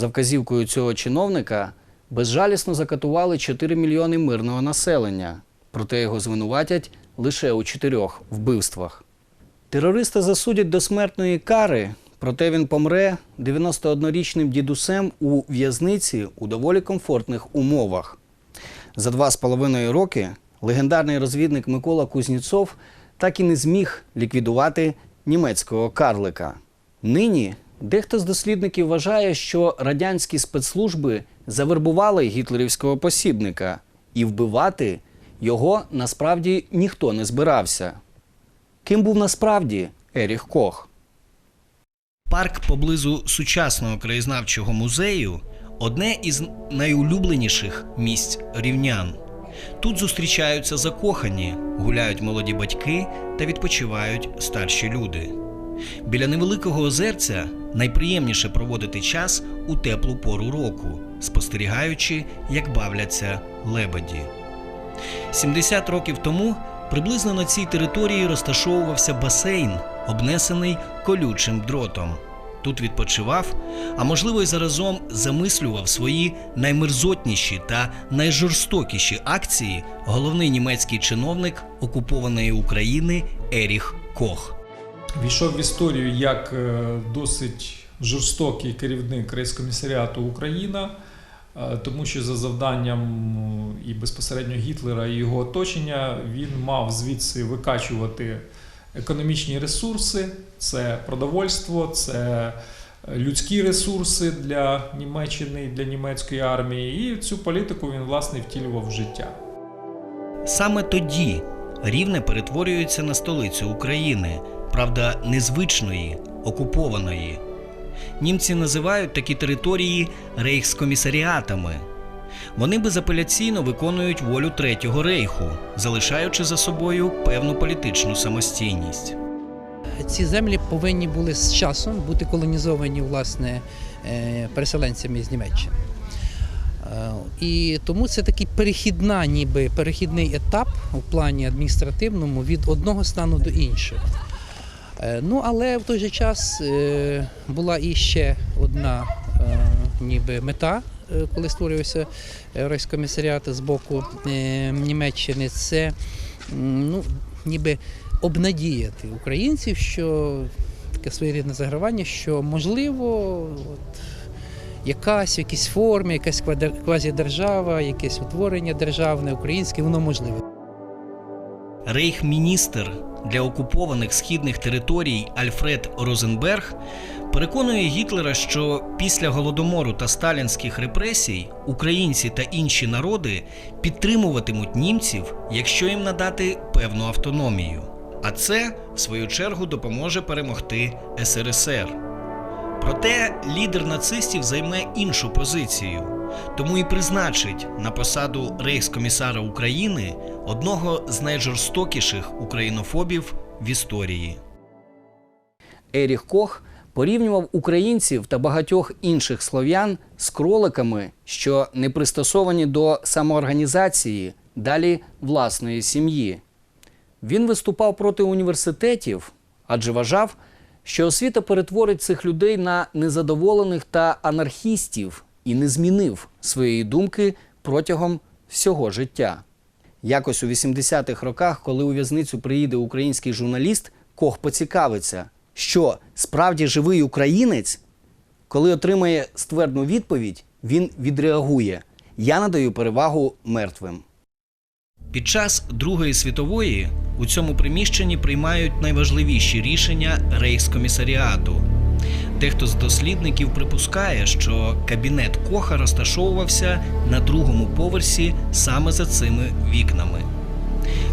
За вказівкою цього чиновника безжалісно закатували 4 мільйони мирного населення, проте його звинуватять лише у чотирьох вбивствах. Терориста засудять до смертної кари, проте він помре 91-річним дідусем у в'язниці у доволі комфортних умовах. За два з половиною роки легендарний розвідник Микола Кузніцов так і не зміг ліквідувати німецького карлика. Нині дехто з дослідників вважає, що радянські спецслужби завербували гітлерівського посібника, і вбивати його насправді ніхто не збирався. Ким був насправді Еріх Кох? Парк поблизу сучасного краєзнавчого музею одне із найулюбленіших місць рівнян. Тут зустрічаються закохані, гуляють молоді батьки та відпочивають старші люди. Біля невеликого озерця найприємніше проводити час у теплу пору року, спостерігаючи, як бавляться лебеді. 70 років тому приблизно на цій території розташовувався басейн, обнесений колючим дротом. Тут відпочивав, а можливо й заразом замислював свої наймерзотніші та найжорстокіші акції головний німецький чиновник окупованої України Еріх Кох. Війшов в історію як е, досить жорстокий керівник рейскомісаріату Україна, е, тому що за завданням і безпосередньо Гітлера і його оточення він мав звідси викачувати економічні ресурси, це продовольство, це е, людські ресурси для Німеччини, для німецької армії. І цю політику він власне втілював в життя. Саме тоді Рівне перетворюється на столицю України, правда, незвичної, окупованої. Німці називають такі території рейхскомісаріатами. Вони безапеляційно виконують волю Третього рейху, залишаючи за собою певну політичну самостійність. Ці землі повинні були з часом бути колонізовані власне е, переселенцями з Німеччини. Е, І тому це такий перехідна, ніби перехідний етап у плані адміністративному від одного стану до іншого. Е, Ну але в той же час е, була і ще одна е, ніби мета, коли створювався райскомісаріат з боку Німеччини. Це ну, ніби обнадіяти українців, що таке своєрідне загравання, що можливо, от, якась в якійсь якась квазідержава, якесь утворення державне, українське, воно можливе. Рейхміністр для окупованих східних територій Альфред Розенберг переконує Гітлера, що після голодомору та сталінських репресій українці та інші народи підтримуватимуть німців, якщо їм надати певну автономію. А це, в свою чергу, допоможе перемогти СРСР. Проте лідер нацистів займе іншу позицію, тому і призначить на посаду рейхскомісара України одного з найжорстокіших українофобів в історії. Еріх Кох порівнював українців та багатьох інших слов'ян з кроликами, що не пристосовані до самоорганізації, далі власної сім'ї. Він виступав проти університетів, адже вважав, що освіта перетворить цих людей на незадоволених та анархістів і не змінив своєї думки протягом всього життя. Якось у 80-х роках, коли у в'язницю приїде український журналіст, Кох поцікавиться, що справді живий українець, коли отримає ствердну відповідь, він відреагує: Я надаю перевагу мертвим. Під час Другої світової у цьому приміщенні приймають найважливіші рішення рейхскомісаріату. Дехто з дослідників припускає, що кабінет Коха розташовувався на другому поверсі саме за цими вікнами.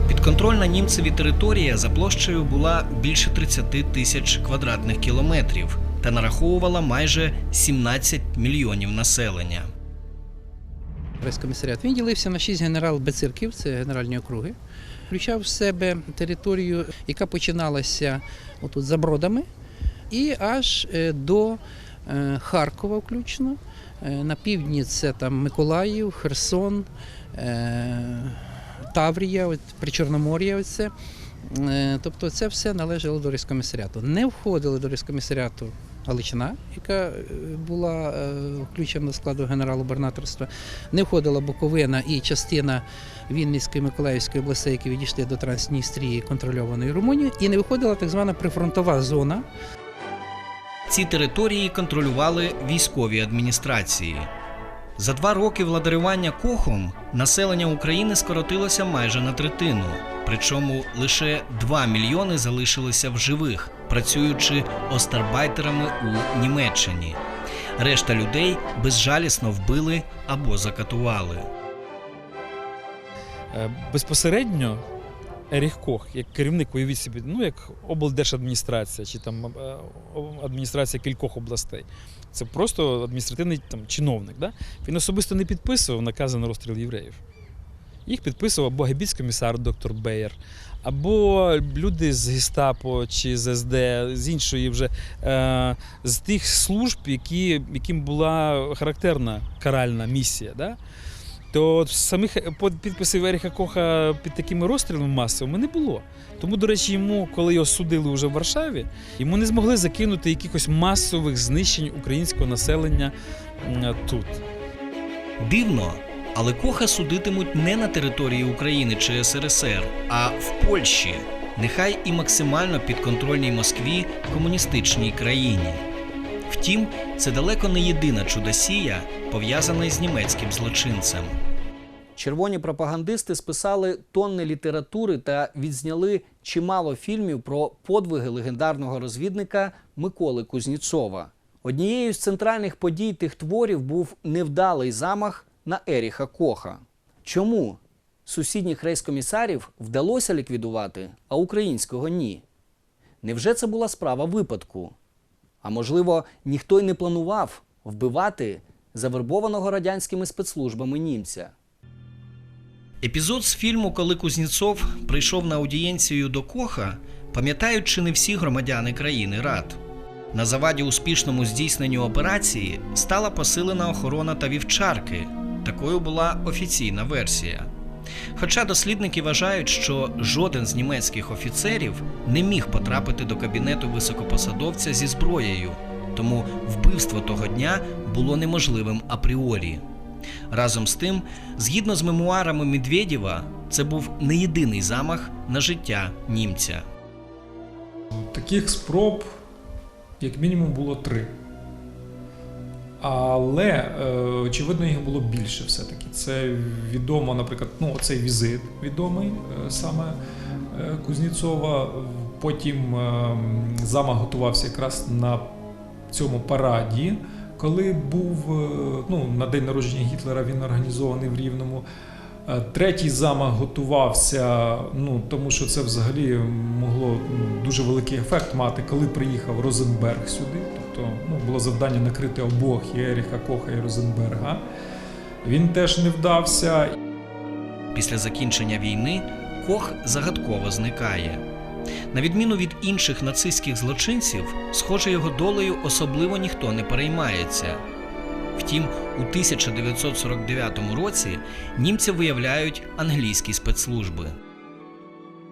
Підконтрольна німцеві територія за площею була більше 30 тисяч квадратних кілометрів та нараховувала майже 17 мільйонів населення. Райскомісаріат. Він ділився на шість генерал-бецирків, це генеральні округи. Включав в себе територію, яка починалася отут за бродами, і аж е, до е, Харкова включно. Е, На півдні це там Миколаїв, Херсон, Таврія, Причорномор'я. Тобто це все належало до райскомісаріату. Не входили до райскомісаріату Галичина, яка була включена до складу генерал-губернаторства. Не входила Буковина і частина Вінницької Миколаївської областей, які відійшли до Трансністрії контрольованої Румунією, і не виходила так звана прифронтова зона, Ці території контролювали військові адміністрації. За два роки владарювання Кохом населення України скоротилося майже на третину. Причому лише 2 мільйони залишилися в живих, працюючи остарбайтерами у Німеччині. Решта людей безжалісно вбили або закатували. Е, Безпосередньо Еріх Кох, як керівник, уявіть собі, ну як облдержадміністрація чи там е, адміністрація кількох областей. Це просто адміністративний там, чиновник. Да? Він особисто не підписував накази на розстріл євреїв. Їх підписував або гебіц-комісар доктор Беєр, або люди з Гестапо чи з СД, з іншої вже е, з тих служб, які, яким була характерна каральна місія. Да? То самих е, підписів Еріха Коха під такими розстрілами масовими не було. Тому, до речі, йому, коли його судили вже в Варшаві, йому не змогли закинути якихось масових знищень українського населення тут. Дивно, але Коха судитимуть не на території України чи СРСР, а в Польщі, нехай і максимально підконтрольній Москві комуністичній країні. Втім, це далеко не єдина чудосія, пов'язана з німецьким злочинцем. Червоні пропагандисти списали тонни літератури та відзняли чимало фільмів про подвиги легендарного розвідника Миколи Кузніцова. Однією з центральних подій тих творів був невдалий замах на Еріха Коха. Чому сусідніх рейскомісарів вдалося ліквідувати, а українського ні? Невже це була справа випадку? А можливо, ніхто й не планував вбивати завербованого радянськими спецслужбами німця? Епізод з фільму, коли Кузнєцов прийшов на аудієнцію до Коха, пам'ятають чи не всі громадяни країни Рад. На заваді успішному здійсненню операції стала посилена охорона та вівчарки. Такою була офіційна версія. Хоча дослідники вважають, що жоден з німецьких офіцерів не міг потрапити до кабінету високопосадовця зі зброєю, тому вбивство того дня було неможливим апріорі. Разом з тим, згідно з мемуарами Медведєва, це був не єдиний замах на життя німця. Таких спроб, як мінімум, було три. Але, е, очевидно, їх було більше все-таки. Це відомо, наприклад, ну, цей візит відомий е, саме е, Кузнєцова. Потім е, замах готувався якраз на цьому параді, коли був е, ну, на день народження Гітлера він організований в Рівному. Е, Третій замах готувався, ну тому що це взагалі могло дуже великий ефект мати, коли приїхав Розенберг сюди. Тобто ну, було завдання накрити обох і Еріха Коха і Розенберга. Він теж не вдався. Після закінчення війни Кох загадково зникає. На відміну від інших нацистських злочинців, схоже, його долею особливо ніхто не переймається. Втім, у 1949 році німці виявляють англійські спецслужби.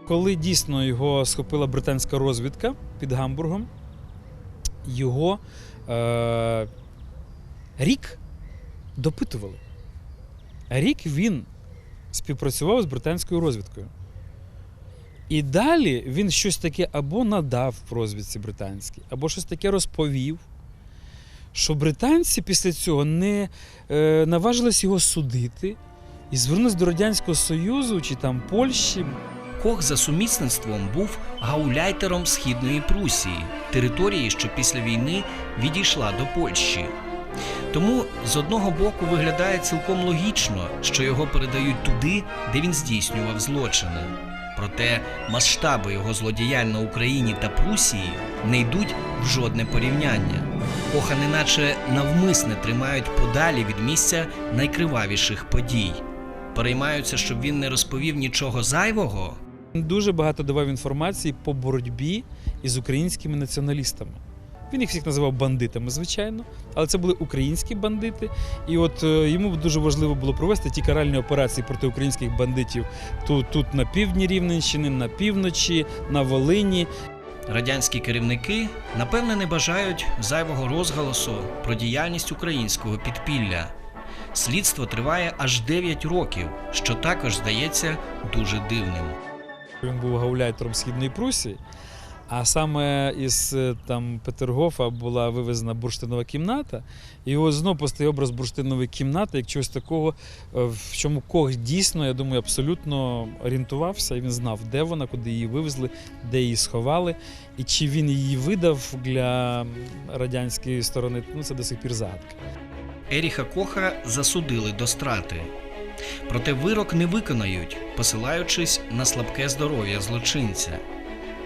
Коли дійсно його схопила британська розвідка під Гамбургом, його е- рік допитували. Рік він співпрацював з британською розвідкою. І далі він щось таке або надав в британській, або щось таке розповів, що британці після цього не е, наважились його судити і звернулись до Радянського Союзу чи там Польщі. Кох за сумісництвом був гауляйтером Східної Прусії, території, що після війни відійшла до Польщі. Тому з одного боку виглядає цілком логічно, що його передають туди, де він здійснював злочини. Проте масштаби його злодіянь на Україні та Прусії не йдуть в жодне порівняння. Коха неначе навмисне тримають подалі від місця найкривавіших подій. Переймаються, щоб він не розповів нічого зайвого. Дуже багато давав інформації по боротьбі із українськими націоналістами. Він їх всіх називав бандитами, звичайно, але це були українські бандити. І от е, йому дуже важливо було провести ті каральні операції проти українських бандитів тут, тут на півдні Рівненщини, на півночі, на Волині. Радянські керівники напевне не бажають зайвого розголосу про діяльність українського підпілля. Слідство триває аж 9 років, що також здається дуже дивним. Він був гауляйтером Східної Прусії, а саме із е, там Петергофа була вивезена бурштинова кімната. І його знову постає образ бурштинової кімнати, як чогось такого, е, в чому Кох дійсно, я думаю, абсолютно орієнтувався. Він знав, де вона, куди її вивезли, де її сховали, і чи він її видав для радянської сторони. Ну це до сих пір загадка. Еріха Коха засудили до страти. Проте вирок не виконають, посилаючись на слабке здоров'я злочинця.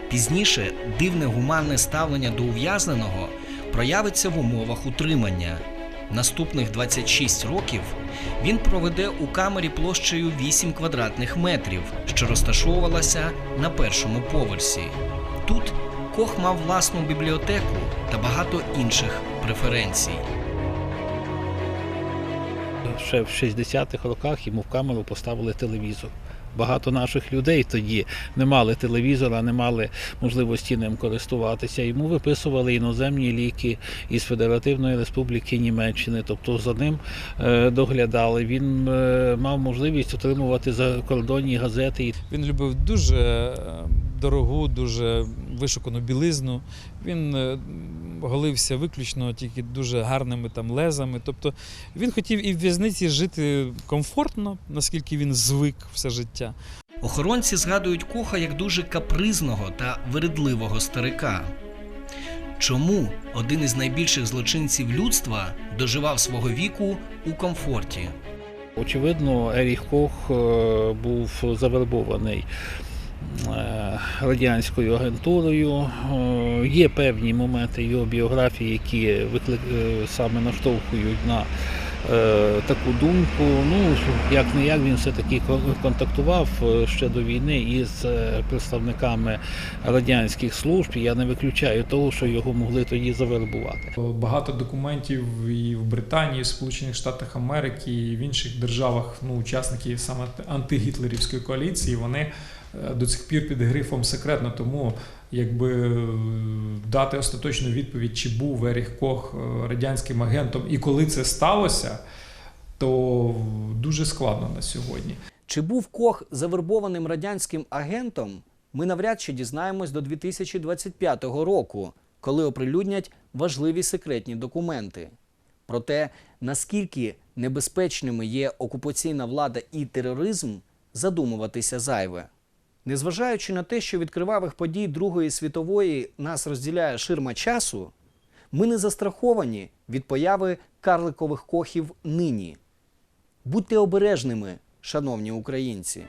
Пізніше дивне гуманне ставлення до ув'язненого проявиться в умовах утримання. Наступних 26 років він проведе у камері площею 8 квадратних метрів, що розташовувалася на першому поверсі. Тут Кох мав власну бібліотеку та багато інших преференцій. ще в 60-х роках йому в камеру поставили телевізор. Багато наших людей тоді не мали телевізора, не мали можливості ним користуватися. Йому виписували іноземні ліки із Федеративної Республіки Німеччини, тобто за ним е, доглядали. Він е, мав можливість отримувати закордонні газети. Він любив дуже е, дорогу, дуже вишукану білизну. Він е, голився виключно тільки дуже гарними там лезами. Тобто він хотів і в в'язниці жити комфортно, наскільки він звик все життя. Охоронці згадують Коха як дуже капризного та вередливого старика. Чому один із найбільших злочинців людства доживав свого віку у комфорті? Очевидно, Еріх Кох е, був завербований радянською агентурою. Е, Є певні моменти його біографії, які виклик... е, саме наштовхують на е, таку думку. Ну, як не як він все-таки контактував е, ще до війни із е, представниками радянських служб. Я не виключаю того, що його могли тоді завербувати. Багато документів і в Британії, і в Сполучених Штатах Америки, і в інших державах, ну, учасники саме антигітлерівської коаліції, вони е, до цих пір під грифом секретно. Тому якби е, дати остаточну відповідь, чи був Еріх Кох е, радянським агентом і коли це сталося, то дуже складно на сьогодні. Чи був Кох завербованим радянським агентом? Ми навряд чи дізнаємось до 2025 року, коли оприлюднять важливі секретні документи. Про те, наскільки небезпечними є окупаційна влада і тероризм, задумуватися зайве. Незважаючи на те, що від кривавих подій Другої світової нас розділяє ширма часу, ми не застраховані від появи карликових кохів нині. Будьте обережними, шановні українці.